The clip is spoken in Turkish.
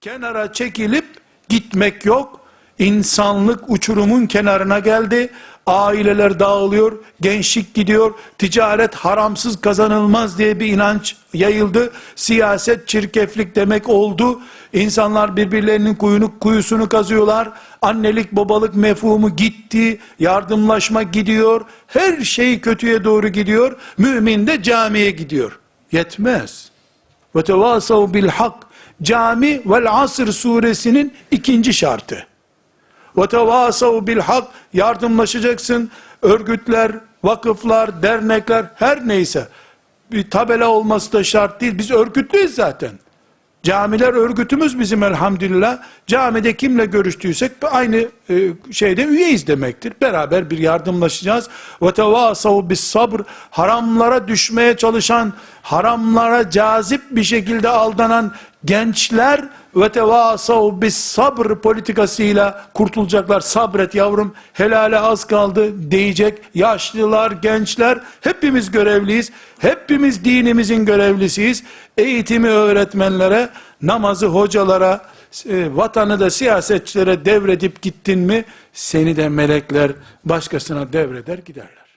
kenara çekilip gitmek yok. İnsanlık uçurumun kenarına geldi. Aileler dağılıyor, gençlik gidiyor, ticaret haramsız kazanılmaz diye bir inanç yayıldı. Siyaset çirkeflik demek oldu. İnsanlar birbirlerinin kuyunu, kuyusunu kazıyorlar. Annelik babalık mefhumu gitti. Yardımlaşma gidiyor. Her şey kötüye doğru gidiyor. Mümin de camiye gidiyor. Yetmez. Ve tevasav bil hak. Cami vel asr suresinin ikinci şartı. Ve tevasav bil hak. Yardımlaşacaksın. Örgütler, vakıflar, dernekler her neyse. Bir tabela olması da şart değil. Biz örgütlüyüz zaten. Camiler örgütümüz bizim elhamdülillah. Camide kimle görüştüysek aynı e, şeyde üyeyiz demektir. Beraber bir yardımlaşacağız. Ve tevasav bis sabr. Haramlara düşmeye çalışan, haramlara cazip bir şekilde aldanan gençler ve tevasav bis sabr politikasıyla kurtulacaklar. Sabret yavrum, helale az kaldı diyecek. Yaşlılar, gençler hepimiz görevliyiz. Hepimiz dinimizin görevlisiyiz. Eğitimi öğretmenlere, namazı hocalara, e, vatanı da siyasetçilere devredip gittin mi seni de melekler başkasına devreder giderler.